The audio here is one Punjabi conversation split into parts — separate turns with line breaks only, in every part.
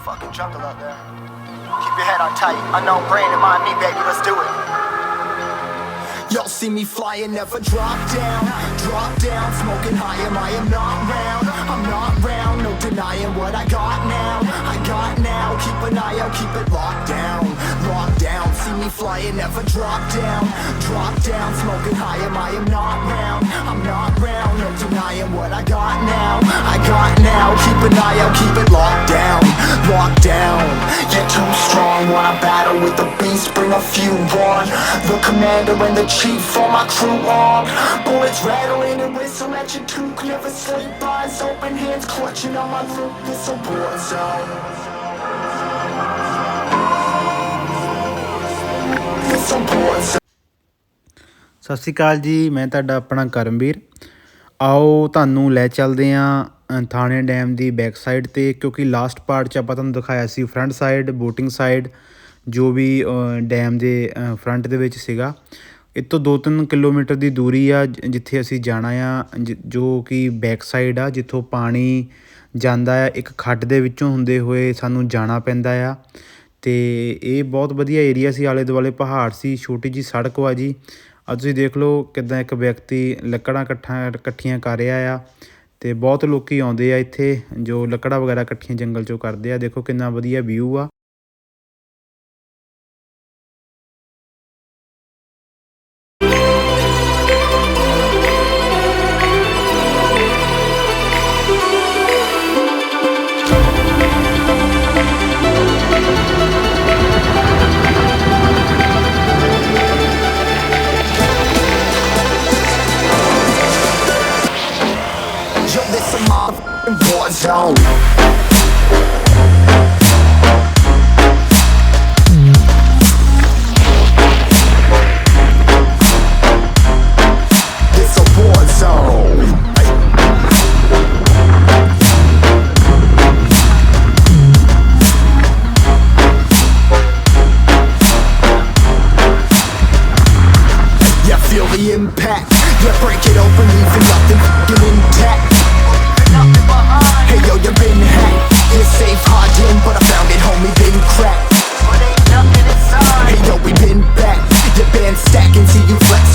fucking jungle out there. Keep your head on tight. Unknown brain and mind me, baby, let's do it. Y'all see me flying, never drop down. Drop down, smoking high, am I am not round. I'm not round, no denying what I got now. I got now, keep an eye out, keep it flying, never drop down. Drop down, smoking high, am I am not round. I'm not round, no denying what I got now. I got now, keep an eye out, keep it locked down. Locked down, you're too strong. Wanna battle with the beast, bring a few on. The commander and the chief, for my crew on. Bullets rattling and whistle at your toque. Never sleep, eyes open, hands clutching on my loop. This a war zone.
ਸਤਿ ਸ਼੍ਰੀ ਅਕਾਲ ਜੀ, ਮੈਂ ਤੁਹਾਡਾ ਆਪਣਾ ਕਰਮਵੀਰ। ਆਓ ਤੁਹਾਨੂੰ ਲੈ ਚੱਲਦੇ ਆਂ ਥਾਣੇ ਡੈਮ ਦੀ ਬੈਕ ਸਾਈਡ ਤੇ, ਕਿਉਂਕਿ ਲਾਸਟ ਪਾਰਟ 'ਚ ਆਪਾਂ ਤੁਹਾਨੂੰ ਦਿਖਾਇਆ ਸੀ ਫਰੰਟ ਸਾਈਡ ਬੋਟਿੰਗ ਸਾਈਡ ਜੋ ਵੀ ਡੈਮ ਦੇ ਫਰੰਟ ਦੇ ਵਿੱਚ ਸੀਗਾ। ਇਹ ਤੋਂ 2-3 ਕਿਲੋਮੀਟਰ ਦੀ ਦੂਰੀ ਆ ਜਿੱਥੇ ਅਸੀਂ ਜਾਣਾ ਆ, ਜ- ਜੋ ਕਿ ਬੈਕ ਸਾਈਡ ਆ, ਜਿੱਥੋਂ ਪਾਣੀ ਜਾਂਦਾ ਆ, ਇੱਕ ਖੱਡ ਦੇ ਵਿੱਚੋਂ ਹੁੰਦੇ ਹੋਏ ਸਾਨੂੰ ਜਾਣਾ ਪੈਂਦਾ ਆ। ਅਤੇ ਇਹ ਬਹੁਤ ਵਧੀਆ ਏਰੀਆ ਸੀ, ਆਲੇ ਦੁਆਲੇ ਪਹਾੜ ਸੀ, ਛੋਟੀ ਜਿਹੀ ਸੜਕ ਵਾ ਜੀ। ਆ ਤੁਸੀਂ ਦੇਖ ਲਓ ਕਿੱਦਾਂ ਇੱਕ ਵਿਅਕਤੀ ਲੱਕੜਾਂ ਇਕੱਠਾ ਇਕੱਠੀਆਂ ਕਰ ਰਿਹਾ ਆ ਅਤੇ ਬਹੁਤ ਲੋਕ ਆਉਂਦੇ ਆ ਇੱਥੇ, ਜੋ ਲੱਕੜਾਂ ਵਗੈਰਾ ਇਕੱਠੀਆਂ ਜੰਗਲ ਚੋਂ ਕਰਦੇ ਆ। ਦੇਖੋ ਕਿੰਨਾ ਵਧੀਆ ਵਿਊ ਆ।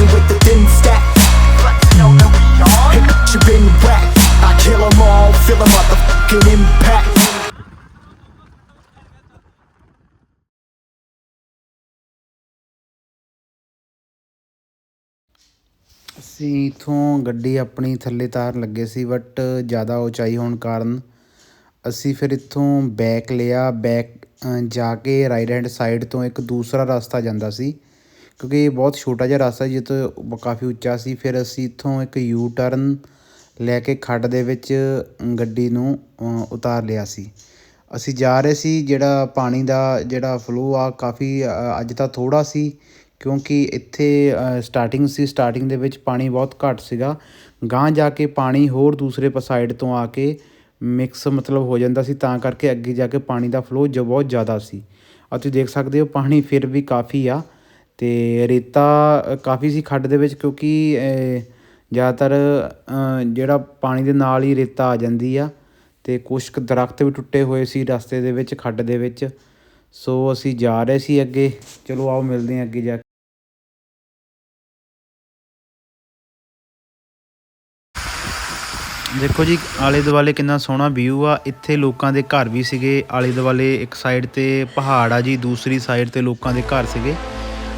You flexing with the thin stack. Hey, bitch, you been whacked. I kill 'em all, feel a motherfucking impact.
ਅਸੀਂ ਇਥੋਂ ਗੱਡੀ ਆਪਣੀ ਥੱਲੇ ਤਾਰਨ ਲੱਗੇ ਸੀ ਬਟ ਜ਼ਿਆਦਾ ਉਚਾਈ ਹੋਣ ਕਾਰਨ ਅਸੀਂ ਫਿਰ ਇੱਥੋਂ ਬੈਕ ਲਿਆ ਬੈਕ ਜਾ ਕੇ ਰਾਈਟ ਹੈਂਡ ਸਾਈਡ ਤੋਂ ਇੱਕ ਦੂਸਰਾ ਰਸਤਾ ਜਾਂਦਾ ਸੀ ਕਿਉਂਕਿ ਇਹ ਬਹੁਤ ਛੋਟਾ ਜਿਹਾ ਰਸਤਾ ਜਿੱਤ ਕਾਫੀ ਉੱਚਾ ਸੀ। ਫਿਰ ਅਸੀਂ ਇੱਥੋਂ ਇੱਕ ਯੂ ਟਰਨ ਲੈ ਕੇ ਖੱਡ ਦੇ ਵਿੱਚ ਗੱਡੀ ਨੂੰ ਉਤਾਰ ਲਿਆ ਸੀ। ਅਸੀਂ ਜਾ ਰਹੇ ਸੀ, ਜਿਹੜਾ ਪਾਣੀ ਦਾ ਜਿਹੜਾ ਫਲੋ ਆ, ਕਾਫੀ ਅੱਜ ਤਾਂ ਥੋੜਾ ਸੀ, ਕਿਉਂਕਿ ਇੱਥੇ ਸਟਾਰਟਿੰਗ ਸੀ। ਸਟਾਰਟਿੰਗ ਦੇ ਵਿੱਚ ਪਾਣੀ ਬਹੁਤ ਘੱਟ ਸੀਗਾ। ਗਾਂਹ ਜਾ ਕੇ ਪਾਣੀ ਹੋਰ ਦੂਸਰੇ ਸਾਈਡ ਤੋਂ ਆ ਕੇ ਮਿਕਸ ਮਤਲਬ ਹੋ ਜਾਂਦਾ ਸੀ, ਤਾਂ ਕਰਕੇ ਅੱਗੇ ਜਾ ਕੇ ਪਾਣੀ ਦਾ ਫਲੋ ਜੋ, ਬਹੁਤ ਜ਼ਿਆਦਾ ਸੀ। ਆ ਤੁਸੀਂ ਦੇਖ ਸਕਦੇ ਹੋ, ਪਾਣੀ ਫਿਰ ਵੀ ਕਾਫੀ ਆ। ਅਤੇ ਰੇਤਾ ਕਾਫੀ ਸੀ ਖੱਡ ਦੇ ਵਿੱਚ ਕਿਉਂਕਿ ਜ਼ਿਆਦਾਤਰ ਜਿਹੜਾ ਪਾਣੀ ਦੇ ਨਾਲ ਹੀ ਰੇਤਾ ਆ ਜਾਂਦੀ ਆ ਅਤੇ ਕੁਛ ਕੁ ਦਰੱਖਤ ਵੀ ਟੁੱਟੇ ਹੋਏ ਸੀ ਰਸਤੇ ਦੇ ਵਿੱਚ, ਖੱਡ ਦੇ ਵਿੱਚ। ਸੋ ਅਸੀਂ ਜਾ ਰਹੇ ਸੀ ਅੱਗੇ। ਚਲੋ ਆਓ ਮਿਲਦੇ ਹਾਂ ਅੱਗੇ ਜਾ ਕੇ। ਦੇਖੋ ਜੀ ਆਲੇ ਦੁਆਲੇ ਕਿੰਨਾ ਸੋਹਣਾ ਵਿਊ ਆ। ਇੱਥੇ ਲੋਕਾਂ ਦੇ ਘਰ ਵੀ ਸੀਗੇ। ਆਲੇ ਦੁਆਲੇ ਇੱਕ ਸਾਈਡ ਤੇ ਪਹਾੜ ਆ ਜੀ, ਦੂਸਰੀ ਸਾਈਡ ਤੇ ਲੋਕਾਂ ਦੇ ਘਰ ਸੀਗੇ।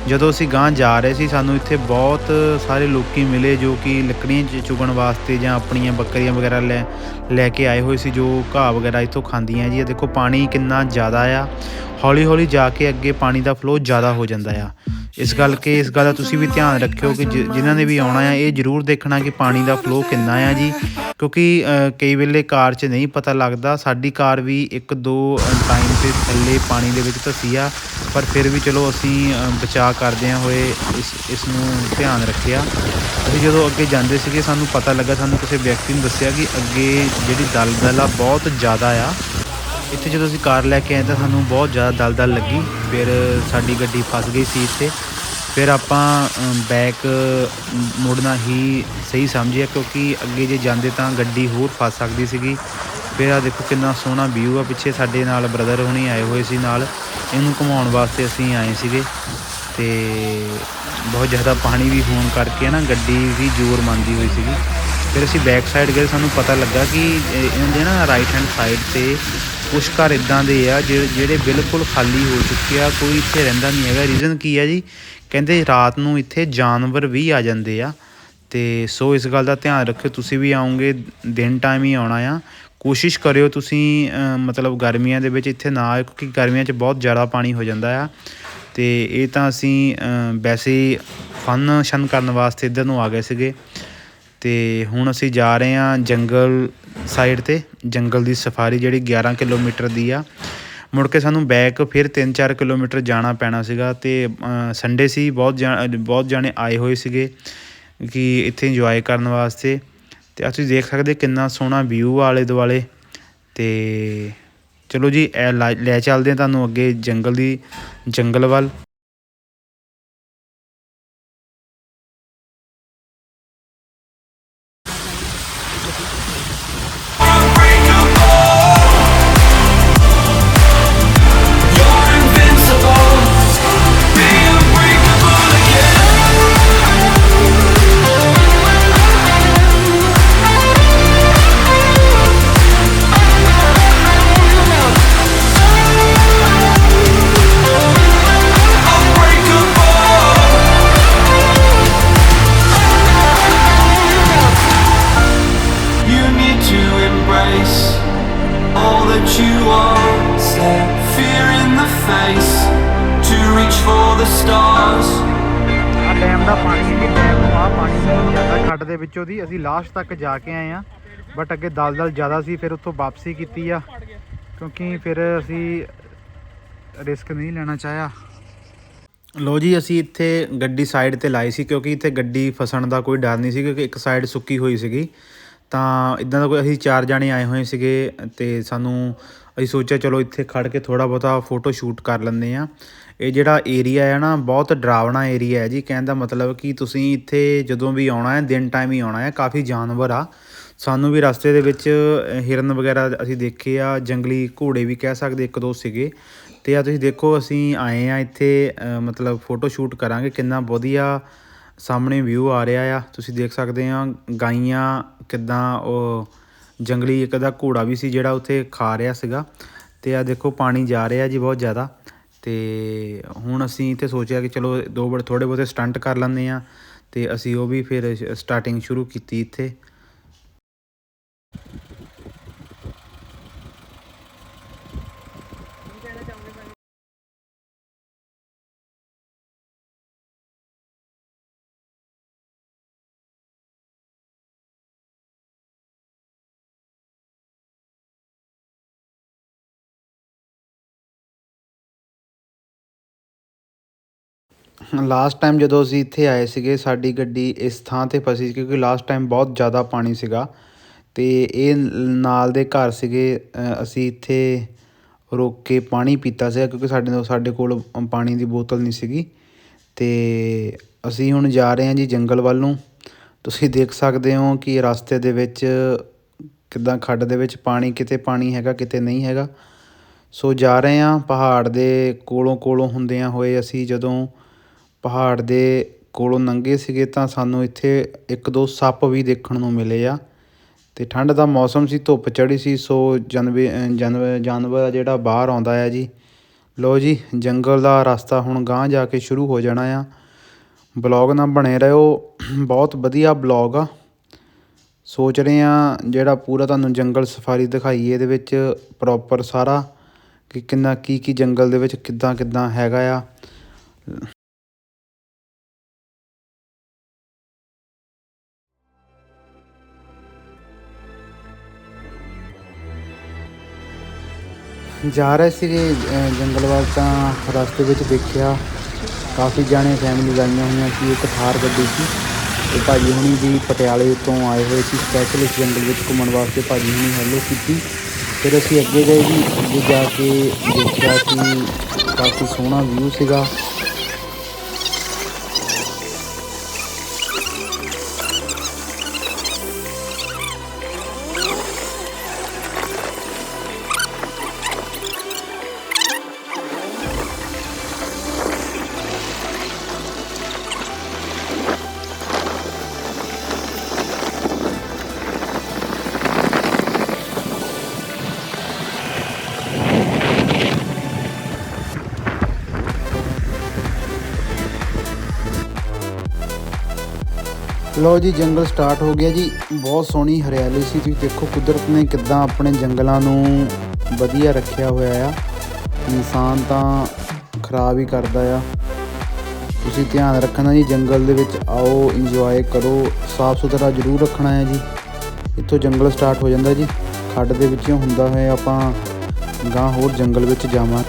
ਜਦੋਂ ਅਸੀਂ ਗਾਂਹ ਜਾ ਰਹੇ ਸੀ, ਸਾਨੂੰ ਇੱਥੇ ਬਹੁਤ ਸਾਰੇ ਲੋਕੀ ਮਿਲੇ ਜੋ ਕਿ ਲੱਕੜੀਆਂ ਚ ਚੁਗਣ ਵਾਸਤੇ ਜਾਂ ਆਪਣੀਆਂ ਬੱਕਰੀਆਂ ਵਗੈਰਾ ਲੈ ਲੈ ਕੇ ਆਏ ਹੋਏ ਸੀ, ਜੋ ਘਾਹ ਵਗੈਰਾ ਇੱਥੋਂ ਖਾਂਦੀਆਂ ਜੀ। ਇਹ ਦੇਖੋ, ਪਾਣੀ ਕਿੰਨਾ ਜ਼ਿਆਦਾ ਆ। ਹੌਲੀ ਹੌਲੀ ਜਾ ਕੇ ਅੱਗੇ ਪਾਣੀ ਦਾ ਫਲੋ ਜ਼ਿਆਦਾ ਹੋ ਜਾਂਦਾ ਆ। ਇਸ ਗੱਲ ਕਿ, ਇਸ ਗੱਲ ਦਾ ਤੁਸੀਂ ਵੀ ਧਿਆਨ ਰੱਖਿਓ ਕਿ ਜਿ- ਜਿਨ੍ਹਾਂ ਨੇ ਵੀ ਆਉਣਾ ਆ, ਇਹ ਜ਼ਰੂਰ ਦੇਖਣਾ ਕਿ ਪਾਣੀ ਦਾ ਫਲੋ ਕਿੰਨਾ ਆ ਜੀ। ਕਿਉਂਕਿ ਕਈ ਵੇਲੇ ਕਾਰ 'ਚ ਨਹੀਂ ਪਤਾ ਲੱਗਦਾ, ਸਾਡੀ ਕਾਰ ਵੀ ਇੱਕ ਦੋ ਟਾਈਮ ਤੇ ਥੱਲੇ ਪਾਣੀ ਦੇ ਵਿੱਚ ਧਸੀ ਆ, ਪਰ ਫਿਰ ਵੀ ਚਲੋ ਅਸੀਂ ਬਚਾਅ ਕਰਦਿਆਂ ਹੋਏ, ਇਸ ਇਸ ਨੂੰ ਧਿਆਨ ਰੱਖਿਆ। ਅਸੀਂ ਜਦੋਂ ਅੱਗੇ ਜਾਂਦੇ ਸੀਗੇ, ਸਾਨੂੰ ਪਤਾ ਲੱਗਾ, ਸਾਨੂੰ ਕਿਸੇ ਵਿਅਕਤੀ ਨੇ ਦੱਸਿਆ ਕਿ ਅੱਗੇ ਜਿਹੜੀ ਦਲਦਲ ਆ ਬਹੁਤ ਜ਼ਿਆਦਾ ਆ ਇੱਥੇ ਜਦੋਂ ਅਸੀਂ ਕਾਰ ਲੈ ਕੇ ਆਏ ਤਾਂ ਸਾਨੂੰ ਬਹੁਤ ਜ਼ਿਆਦਾ ਦਲਦਲ ਲੱਗੀ। ਫਿਰ ਸਾਡੀ ਗੱਡੀ ਫਸ ਗਈ ਸੀ ਇੱਥੇ। ਫਿਰ ਆਪਾਂ ਬੈਕ ਮੁੜਨਾ ਹੀ ਸਹੀ ਸਮਝਿਆ ਕਿਉਂਕਿ ਅੱਗੇ ਜੇ ਜਾਂਦੇ ਤਾਂ ਗੱਡੀ ਹੋਰ ਫਸ ਸਕਦੀ ਸੀਗੀ। ਫਿਰ ਆ ਦੇਖੋ ਕਿੰਨਾ ਸੋਹਣਾ ਵਿਊ ਆ, ਪਿੱਛੇ ਸਾਡੇ ਨਾਲ ਬ੍ਰਦਰ ਹੁਣੀ ਆਏ ਹੋਏ ਸੀ ਨਾਲ। ਇਹਨੂੰ ਘੁਮਾਉਣ ਵਾਸਤੇ ਅਸੀਂ ਆਏ ਸੀਗੇ। ਤੇ ਬਹੁਤ ਜ਼ਿਆਦਾ ਪਾਣੀ ਵੀ ਹੋਣ ਕਰਕੇ ਨਾ ਗੱਡੀ ਵੀ ਜ਼ੋਰ ਮੰਨਦੀ ਹੋਈ ਸੀਗੀ। ਫਿਰ ਅਸੀਂ ਬੈਕ ਸਾਈਡ ਗਏ, ਸਾਨੂੰ ਪਤਾ ਲੱਗਾ ਕਿ ਇਹਨਾਂ ਦੇ ਨਾ ਰਾਈਟ ਹੈਂਡ ਸਾਈਡ ਤੇ ਕੁਛ ਘਰ ਇਦਾਂ ਦੇ ਆ ਜਿਹੜੇ ਜਿਹੜੇ ਬਿਲਕੁਲ ਖਾਲੀ ਹੋ ਚੁੱਕੇ ਆ, ਕੋਈ ਇੱਥੇ ਰਹਿੰਦਾ ਨਹੀਂ ਹੈਗਾ। ਰੀਜ਼ਨ ਕੀ ਆ ਜੀ? ਕਹਿੰਦੇ ਰਾਤ ਨੂੰ ਇੱਥੇ ਜਾਨਵਰ ਵੀ ਆ ਜਾਂਦੇ ਆ। ਤੇ ਸੋ ਇਸ ਗੱਲ ਦਾ ਧਿਆਨ ਰੱਖਿਓ, ਤੁਸੀਂ ਵੀ ਆਉਂਗੇ ਦਿਨ ਟਾਈਮ ਹੀ ਆਉਣਾ ਆ। ਕੋਸ਼ਿਸ਼ ਕਰਿਓ ਤੁਸੀਂ ਮਤਲਬ ਗਰਮੀਆਂ ਦੇ ਵਿੱਚ ਇੱਥੇ ਨਾ ਆਇਓ, ਕਿਉਂਕਿ ਗਰਮੀਆਂ 'ਚ ਬਹੁਤ ਜ਼ਿਆਦਾ ਪਾਣੀ ਹੋ ਜਾਂਦਾ ਆ। ਤੇ ਇਹ ਤਾਂ ਅਸੀਂ ਵੈਸੇ ਫਨ ਸ਼ਨ ਕਰਨ ਵਾਸਤੇ ਇੱਧਰ ਨੂੰ ਆ ਗਏ ਸੀਗੇ। ਅਤੇ ਹੁਣ ਅਸੀਂ ਜਾ ਰਹੇ ਹਾਂ ਜੰਗਲ ਸਾਈਡ ਤੇ। ਜੰਗਲ ਦੀ ਸਫਾਰੀ ਜਿਹੜੀ 11 ਕਿਲੋਮੀਟਰ ਦੀ ਆ। ਮੁੜ ਕੇ ਸਾਨੂੰ ਬੈਕ ਫਿਰ 3-4 ਕਿਲੋਮੀਟਰ ਜਾਣਾ ਪੈਣਾ ਸੀਗਾ ਅਤੇ ਸੰਡੇ ਸੀ, ਬਹੁਤ ਜਾ- ਬਹੁਤ ਜਾਣੇ ਆਏ ਹੋਏ ਸੀਗੇ ਕਿ ਇੱਥੇ ਇੰਜੋਏ ਕਰਨ ਵਾਸਤੇ। ਅਤੇ ਅਸੀਂ ਦੇਖ ਸਕਦੇ ਕਿੰਨਾ ਸੋਹਣਾ ਵਿਊ ਆਲੇ ਦੁਆਲੇ। ਅਤੇ ਚਲੋ ਜੀ, ਇਹ ਲੈ ਲੈ ਚੱਲਦੇ ਹਾਂ ਤੁਹਾਨੂੰ ਅੱਗੇ ਜੰਗਲ ਦੀ, ਜੰਗਲ ਵੱਲ। ਵਿੱਚੋਂ ਦੀ ਅਸੀਂ ਲਾਸਟ ਤੱਕ ਜਾ ਕੇ ਆਏ ਆ ਬਟ ਅੱਗੇ ਦਲਦਲ ਜ਼ਿਆਦਾ ਸੀ, ਫਿਰ ਉੱਥੋਂ ਵਾਪਸੀ ਕੀਤੀ ਆ। ਕਿਉਂਕਿ ਫਿਰ ਅਸੀਂ ਰਿਸਕ ਨਹੀਂ ਲੈਣਾ ਚਾਹਿਆ। ਲੋ ਜੀ, ਅਸੀਂ ਇੱਥੇ ਗੱਡੀ ਸਾਈਡ ਤੇ ਲਾਈ ਸੀ, ਕਿਉਂਕਿ ਇੱਥੇ ਗੱਡੀ ਫਸਣ ਦਾ ਕੋਈ ਡਰ ਨਹੀਂ ਸੀ, ਕਿਉਂਕਿ ਇੱਕ ਸਾਈਡ ਸੁੱਕੀ ਹੋਈ ਸੀਗੀ। ਤਾਂ ਇਦਾਂ ਦਾ ਕੋਈ ਅਸੀਂ ਚਾਰ ਜਾਣੇ ਆਏ ਹੋਏ ਸੀਗੇ ਤੇ ਸਾਨੂੰ ਅਸੀਂ ਸੋਚਿਆ, ਚਲੋ ਇੱਥੇ ਖੜ ਕੇ ਥੋੜਾ ਬਹੁਤਾ ਫੋਟੋ ਸ਼ੂਟ ਕਰ ਲੈਂਦੇ ਆ ਇਹ ਜਿਹੜਾ ਏਰੀਆ ਹੈ ਨਾ, ਬਹੁਤ ਡਰਾਵਣਾ ਏਰੀਆ ਹੈ ਜੀ। ਕਹਿਣ ਦਾ ਮਤਲਬ ਕਿ ਤੁਸੀਂ ਇੱਥੇ ਜਦੋਂ ਵੀ ਆਉਣਾ ਹੈ, ਦਿਨ ਟਾਈਮ ਹੀ ਆਉਣਾ ਹੈ, ਕਾਫੀ ਜਾਨਵਰ ਆ। ਸਾਨੂੰ ਵੀ ਰਸਤੇ ਦੇ ਵਿੱਚ ਹਿਰਨ ਵਗੈਰਾ ਅਸੀਂ ਦੇਖੇ ਆ, ਜੰਗਲੀ ਘੋੜੇ ਵੀ ਕਹਿ ਸਕਦੇ ਇੱਕ ਦੋ ਸੀਗੇ। ਤੇ ਆ ਤੁਸੀਂ ਦੇਖੋ, ਅਸੀਂ ਆਏ ਆ ਇੱਥੇ ਮਤਲਬ ਫੋਟੋ ਸ਼ੂਟ ਕਰਾਂਗੇ, ਕਿੰਨਾ ਵਧੀਆ ਸਾਹਮਣੇ ਵਿਊ ਆ ਰਿਹਾ ਆ। ਤੁਸੀਂ ਦੇਖ ਸਕਦੇ ਆ, ਗਾਈਆਂ ਕਿੱਦਾਂ ਉਹ ਜੰਗਲੀ ਇੱਕ ਦਾ ਘੋੜਾ ਵੀ ਸੀ ਜਿਹੜਾ ਉੱਥੇ ਖਾ ਰਿਹਾ ਸੀਗਾ। ਤੇ ਆ ਦੇਖੋ, ਪਾਣੀ ਜਾ ਰਿਹਾ ਜੀ ਬਹੁਤ ਜ਼ਿਆਦਾ। ਤੇ ਹੁਣ ਅਸੀਂ ਇੱਥੇ ਸੋਚਿਆ ਕਿ ਚਲੋ ਦੋ ਬੜੇ ਥੋੜ੍ਹੇ ਬਹੁਤੇ ਸਟੰਟ ਕਰ ਲੈਂਦੇ ਹਾਂ ਅਤੇ ਅਸੀਂ ਉਹ ਵੀ ਫਿਰ ਸਟਾਰਟਿੰਗ ਸ਼ੁਰੂ ਕੀਤੀ ਇੱਥੇ। ਲਾਸਟ ਟਾਈਮ ਜਦੋਂ ਅਸੀਂ ਇੱਥੇ ਆਏ ਸੀਗੇ, ਸਾਡੀ ਗੱਡੀ ਇਸ ਥਾਂ ਤੇ ਫਸੀ ਕਿਉਂਕਿ ਲਾਸਟ ਟਾਈਮ ਬਹੁਤ ਜ਼ਿਆਦਾ ਪਾਣੀ ਸੀਗਾ ਅਤੇ ਇਹ ਨਾਲ ਦੇ ਘਰ ਸੀਗੇ ਅਸੀਂ ਇੱਥੇ ਰੁਕ ਕੇ ਪਾਣੀ ਪੀਤਾ ਸੀਗਾ ਕਿਉਂਕਿ ਸਾਡੇ ਤੋਂ ਸਾਡੇ ਕੋਲ ਪਾਣੀ ਦੀ ਬੋਤਲ ਨਹੀਂ ਸੀਗੀ ਅਤੇ ਅਸੀਂ ਹੁਣ ਜਾ ਰਹੇ ਹਾਂ ਜੀ ਜੰਗਲ ਵੱਲ ਨੂੰ। ਤੁਸੀਂ ਦੇਖ ਸਕਦੇ ਹੋ ਕਿ ਰਸਤੇ ਦੇ ਵਿੱਚ ਕਿੱਦਾਂ ਖੱਡ ਦੇ ਵਿੱਚ ਪਾਣੀ, ਕਿਤੇ ਪਾਣੀ ਹੈਗਾ, ਕਿਤੇ ਨਹੀਂ ਹੈਗਾ। ਸੋ ਜਾ ਰਹੇ ਹਾਂ ਪਹਾੜ ਦੇ ਕੋਲੋਂ ਕੋਲੋਂ ਹੁੰਦਿਆਂ ਹੋਏ ਅਸੀਂ ਜਦੋਂ ਪਹਾੜ ਦੇ ਕੋਲੋਂ ਲੰਘੇ ਸੀਗੇ ਤਾਂ ਸਾਨੂੰ ਇੱਥੇ ਇੱਕ ਦੋ ਸੱਪ ਵੀ ਦੇਖਣ ਨੂੰ ਮਿਲੇ ਆ। ਅਤੇ ਠੰਡ ਦਾ ਮੌਸਮ ਸੀ, ਧੁੱਪ ਚੜ੍ਹੀ ਸੀ, ਸੋ ਜਨਵੇ, ਜਨਵ, ਜਾਨਵਰ ਆ ਜਿਹੜਾ ਬਾਹਰ ਆਉਂਦਾ ਆ ਜੀ। ਲਓ ਜੀ, ਜੰਗਲ ਦਾ ਰਸਤਾ ਹੁਣ ਗਾਂਹ ਜਾ ਕੇ ਸ਼ੁਰੂ ਹੋ ਜਾਣਾ ਆ। ਬਲੌਗ ਨਾਲ ਬਣੇ ਰਹੋ, ਬਹੁਤ ਵਧੀਆ ਬਲੌਗ ਆ। ਸੋਚ ਰਹੇ ਆ ਜਿਹੜਾ ਪੂਰਾ ਤੁਹਾਨੂੰ ਜੰਗਲ ਸਫਾਰੀ ਦਿਖਾਈਏ, ਇਹਦੇ ਵਿੱਚ ਪ੍ਰੋਪਰ ਸਾਰਾ ਕਿ ਕਿੰਨਾ ਕੀ ਕੀ ਜੰਗਲ ਦੇ ਵਿੱਚ ਕਿੱਦਾਂ ਕਿੱਦਾਂ ਹੈਗਾ ਆ। ਜਾ ਰਹੇ ਸੀਗੇ ਜੰਗਲ ਵੱਲ ਤਾਂ ਰਸਤੇ ਵਿੱਚ ਦੇਖਿਆ। ਕਾਫੀ ਜਾਣੇ ਫੈਮਿਲੀ ਲਾਈਆਂ ਹੋਈਆਂ ਸੀ, ਇੱਕ ਥਾਰ ਗੱਡੀ ਸੀ। ਤੇ ਭਾਜੀ ਹੁਣੀ ਵੀ ਪਟਿਆਲੇ ਤੋਂ ਆਏ ਹੋਏ ਸੀ ਸਪੈਸ਼ਲ ਇਸ ਜੰਗਲ ਵਿੱਚ ਘੁੰਮਣ ਵਾਸਤੇ ਭਾਜੀ ਹੁਣੀ ਹੈਲੋ ਕੀਤੀ। ਫਿਰ ਅਸੀਂ ਅੱਗੇ ਗਏ ਜੀ, ਅੱਗੇ ਜਾ ਕੇ ਦੇਖਿਆ ਕਿ ਕਾਫੀ ਸੋਹਣਾ ਵਿਊ ਸੀਗਾ। ਲੋ ਜੀ, ਜੰਗਲ ਸਟਾਰਟ ਹੋ ਗਿਆ ਜੀ। ਬਹੁਤ ਸੋਹਣੀ ਹਰਿਆਲੀ ਸੀ ਤੁਸੀਂ ਦੇਖੋ ਕੁਦਰਤ ਨੇ ਕਿੱਦਾਂ ਆਪਣੇ ਜੰਗਲਾਂ ਨੂੰ ਵਧੀਆ ਰੱਖਿਆ ਹੋਇਆ ਆ। ਇਨਸਾਨ ਤਾਂ ਖਰਾਬ ਹੀ ਕਰਦਾ ਆ। ਤੁਸੀਂ ਧਿਆਨ ਰੱਖਣਾ ਜੀ, ਜੰਗਲ ਦੇ ਵਿੱਚ ਆਓ ਇੰਜੋਏ ਕਰੋ। ਸਾਫ਼ ਸੁਥਰਾ ਜ਼ਰੂਰ ਰੱਖਣਾ ਹੈ ਜੀ। ਇੱਥੋਂ ਜੰਗਲ ਸਟਾਰਟ ਹੋ ਜਾਂਦਾ ਜੀ। ਖੱਡ ਦੇ ਵਿੱਚੋਂ ਹੁੰਦਾ ਹੋਇਆ ਆਪਾਂ ਗਾਂ ਹੋਰ ਜੰਗਲ ਵਿੱਚ ਜਾਵਾਂ।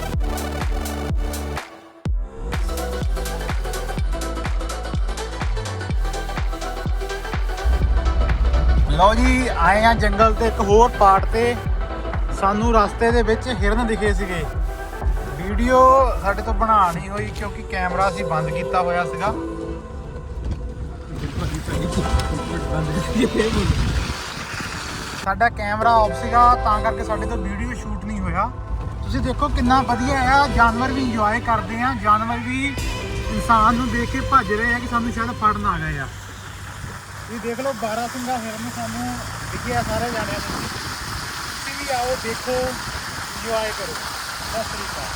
ਲਓ ਜੀ, ਆਏ ਆ ਜੰਗਲ ਤੇ ਇੱਕ ਹੋਰ ਪਾਰਟ ਤੇ। ਸਾਨੂੰ ਰਸਤੇ ਦੇ ਵਿੱਚ ਹਿਰਨ ਦਿਖੇ ਸੀਗੇ। ਵੀਡੀਓ ਸਾਡੇ ਤੋਂ ਬਣਾ ਨਹੀਂ ਹੋਈ ਕਿਉਂਕਿ ਕੈਮਰਾ ਅਸੀਂ ਬੰਦ ਕੀਤਾ ਹੋਇਆ ਸੀਗਾ। ਸਾਡਾ ਕੈਮਰਾ ਆਫ ਸੀਗਾ, ਤਾਂ ਕਰਕੇ ਸਾਡੇ ਤੋਂ ਵੀਡੀਓ ਸ਼ੂਟ ਨਹੀਂ ਹੋਇਆ। ਤੁਸੀਂ ਦੇਖੋ ਕਿੰਨਾ ਵਧੀਆ ਆ, ਜਾਨਵਰ ਵੀ ਇੰਜੋਏ ਕਰਦੇ ਆ, ਜਾਨਵਰ ਵੀ ਇਨਸਾਨ ਨੂੰ ਦੇਖ ਕੇ ਭੱਜ ਰਹੇ ਆ ਕਿ ਸਾਨੂੰ ਸ਼ਾਇਦ ਫੜਨ ਆ ਗਏ ਆ। ਇਹ ਦੇਖ ਲਓ 12 ਸਿੰਘਾ ਹਿਰਨ ਸਾਨੂੰ ਦਿਖਿਆ ਸਾਰੇ ਜਾਣਿਆਂ ਨੂੰ। ਤੁਸੀਂ ਵੀ ਆਓ, ਦੇਖੋ ਇੰਜੋਏ ਕਰੋ। ਸਤਿ ਸ੍ਰੀ ਅਕਾਲ।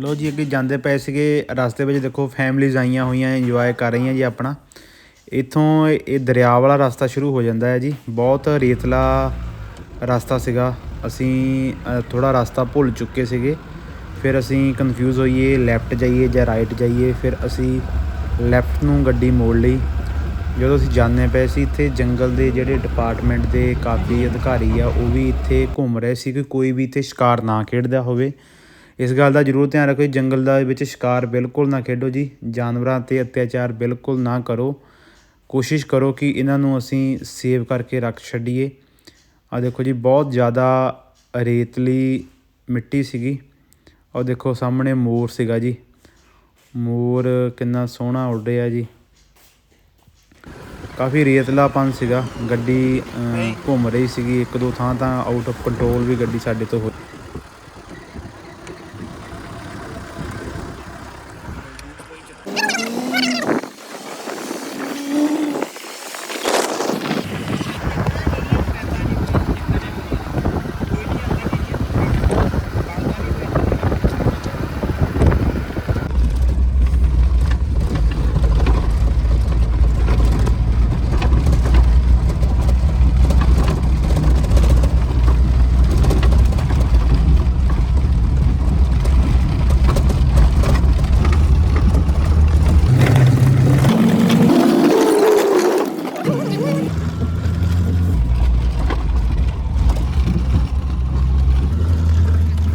ਲੋ ਜੀ, ਅੱਗੇ ਜਾਂਦੇ ਪਏ ਸੀਗੇ। ਰਸਤੇ ਵਿੱਚ ਦੇਖੋ ਫੈਮਲੀਜ਼ ਆਈਆਂ ਹੋਈਆਂ ਇੰਜੋਏ ਕਰ ਰਹੀਆਂ ਜੀ ਆਪਣਾ। ਇੱਥੋਂ ਇਹ ਦਰਿਆ ਵਾਲਾ ਰਸਤਾ ਸ਼ੁਰੂ ਹੋ ਜਾਂਦਾ ਹੈ ਜੀ। ਬਹੁਤ ਰੇਤਲਾ ਰਸਤਾ ਸੀਗਾ। ਅਸੀਂ ਥੋੜਾ ਰਸਤਾ ਭੁੱਲ ਚੁੱਕੇ ਸੀਗੇ। ਫਿਰ ਅਸੀਂ ਕਨਫਿਊਜ਼ ਹੋਈਏ ਲੈਫਟ ਜਾਈਏ ਜਾਂ ਰਾਈਟ ਜਾਈਏ, ਫਿਰ ਅਸੀਂ ਲੈਫਟ ਨੂੰ ਗੱਡੀ ਮੋੜ ਲਈ। ਜਦੋਂ ਅਸੀਂ ਜਾਂਦੇ ਪਏ ਸੀ, ਇੱਥੇ ਜੰਗਲ ਦੇ ਜਿਹੜੇ ਡਿਪਾਰਟਮੈਂਟ ਦੇ ਕਾਫੀ ਅਧਿਕਾਰੀ ਆ, ਉਹ ਵੀ ਇੱਥੇ ਘੁੰਮ ਰਹੇ ਸੀ ਕਿ ਕੋਈ ਵੀ ਇੱਥੇ ਸ਼ਿਕਾਰ ਨਾ ਖੇਡਦਾ ਹੋਵੇ। ਇਸ ਗੱਲ ਦਾ ਜ਼ਰੂਰ ਧਿਆਨ ਰੱਖੋ, ਜੰਗਲ ਦਾ ਵਿੱਚ ਸ਼ਿਕਾਰ ਬਿਲਕੁਲ ਨਾ ਖੇਡੋ ਜੀ। ਜਾਨਵਰਾਂ ਤੇ ਅਤਿਆਚਾਰ ਬਿਲਕੁਲ ਨਾ ਕਰੋ। ਕੋਸ਼ਿਸ਼ ਕਰੋ ਕਿ ਇਹਨਾਂ ਨੂੰ ਅਸੀਂ ਸੇਵ ਕਰਕੇ ਰੱਖ ਛੱਡੀਏ। ਆ ਦੇਖੋ ਜੀ, ਬਹੁਤ ਜ਼ਿਆਦਾ ਰੇਤਲੀ ਮਿੱਟੀ ਸੀਗੀ। ਔਰ ਦੇਖੋ ਸਾਹਮਣੇ ਮੋਰ ਸੀਗਾ ਜੀ। ਮੋਰ ਕਿੰਨਾ ਸੋਹਣਾ ਉੱਡ ਰਿਹਾ ਜੀ। ਕਾਫੀ ਰੇਤਲਾਪਨ ਸੀਗਾ। ਗੱਡੀ ਘੁੰਮ ਰਹੀ ਸੀਗੀ। ਇੱਕ ਦੋ ਥਾਂ ਤਾਂ ਆਊਟ ਆਫ ਕੰਟਰੋਲ ਵੀ ਗੱਡੀ ਸਾਡੇ ਤੋਂ ਹੋ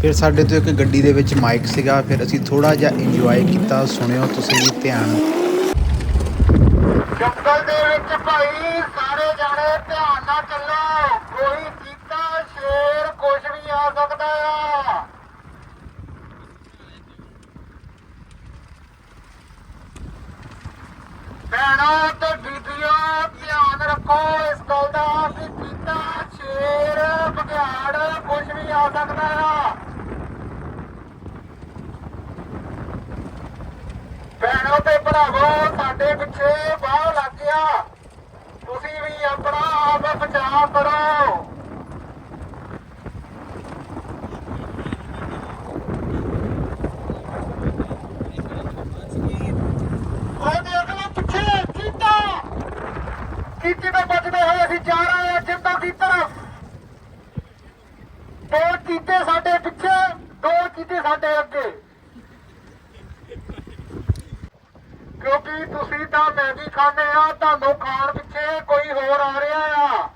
ਫਿਰ ਸਾਡੇ ਤੋਂ ਇੱਕ ਗੱਡੀ ਦੇ ਵਿੱਚ ਮਾਈਕ ਸੀਗਾ, ਫਿਰ ਅਸੀਂ ਥੋੜਾ ਜਿਹਾ ਇੰਜੋਏ ਕੀਤਾ, ਸੁਣਿਓ ਤੁਸੀਂ ਵੀ ਧਿਆਨ।
ਜੰਗਲ ਦੇ ਵਿੱਚ ਭਾਈ, ਸਾਰੇ ਜਾਣੇ ਧਿਆਨ ਨਾਲ ਚੱਲੋ। ਕੋਈ ਚੀਤਾ ਸ਼ੇਰ ਕੁਝ ਵੀ ਆ ਸਕਦਾ ਆ। ਭੈਣੋ ਤੇ ਬੀਬੀਓ ਧਿਆਨ ਰੱਖੋ ਇਸ ਗੱਲ ਦਾ ਕਿ ਚੀਤਾ ਸ਼ੇਰ ਬਘਿਆੜ ਕੁਝ ਵੀ ਆ ਸਕਦਾ ਆ। ਭੈਣੋ ਤੇ ਭਰਾਵੋ, ਸਾਡੇ ਪਿੱਛੇ ਬਾਹਰ ਲੱਗ ਗਿਆ। ਤੁਸੀਂ ਵੀ ਆਪਣਾ ਆਪ ਬਚਾਅ ਕਰੋ। ਉਹ ਪਿੱਛੇ, ਚੀਤਾ। ਤੋਂ ਬਚਦੇ ਹੋਏ ਅਸੀਂ ਜਾ ਰਹੇ ਹਾਂ ਜਿੰਦਾ ਦੀ ਤਰਫ। ਦੋ ਚੀਤੇ ਸਾਡੇ ਪਿੱਛੇ, ਦੋ ਕੀਤੇ ਸਾਡੇ ਅੱਗੇ। ਕਿਉਂਕਿ ਤੁਸੀਂ ਤਾਂ ਮੈਗੀ ਖਾਂਦੇ ਆ, ਤੁਹਾਨੂੰ ਖਾਣ ਪਿੱਛੇ ਕੋਈ ਹੋਰ ਆ ਰਿਹਾ ਆ।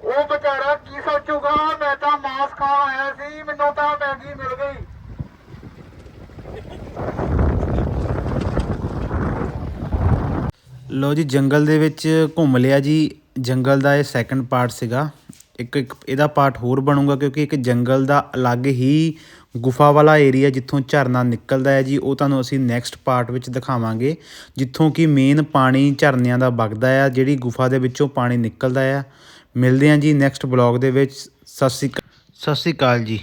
ਉਹ ਵਿਚਾਰਾ ਕੀ ਸੋਚੂਗਾ? ਮੈਂ ਤਾਂ ਮਾਸ ਖਾਣ ਆਇਆ ਸੀ, ਮੈਨੂੰ ਤਾਂ ਮੈਗੀ ਮਿਲ ਗਈ।
ਲੋ ਜੀ, ਜੰਗਲ ਦੇ ਵਿੱਚ ਘੁੰਮ ਲਿਆ ਜੀ। ਜੰਗਲ ਦਾ ਇਹ ਸੈਕੰਡ ਪਾਰਟ ਸੀਗਾ। ਇੱਕ ਇੱਕ, ਇਹਦਾ ਪਾਰਟ ਹੋਰ ਬਣੂਗਾ ਕਿਉਂਕਿ ਇੱਕ ਜੰਗਲ ਦਾ ਅਲੱਗ ਹੀ ਗੁਫਾ ਵਾਲਾ ਏਰੀਆ ਜਿੱਥੋਂ ਝਰਨਾ ਨਿਕਲਦਾ ਹੈ ਜੀ, ਉਹ ਤੁਹਾਨੂੰ ਅਸੀਂ ਨੈਕਸਟ ਪਾਰਟ ਵਿੱਚ ਦਿਖਾਵਾਂਗੇ, ਜਿੱਥੋਂ ਕਿ ਮੇਨ ਪਾਣੀ ਝਰਨਿਆਂ ਦਾ ਵਗਦਾ ਆ, ਜਿਹੜੀ ਗੁਫਾ ਦੇ ਵਿੱਚੋਂ ਪਾਣੀ ਨਿਕਲਦਾ ਆ। ਮਿਲਦੇ ਹਾਂ ਜੀ ਨੈਕਸਟ ਬਲੌਗ ਦੇ ਵਿੱਚ। ਸਤਿ ਸ਼੍ਰੀ ਅਕਾਲ। ਸਤਿ ਸ਼੍ਰੀ ਅਕਾਲ ਜੀ।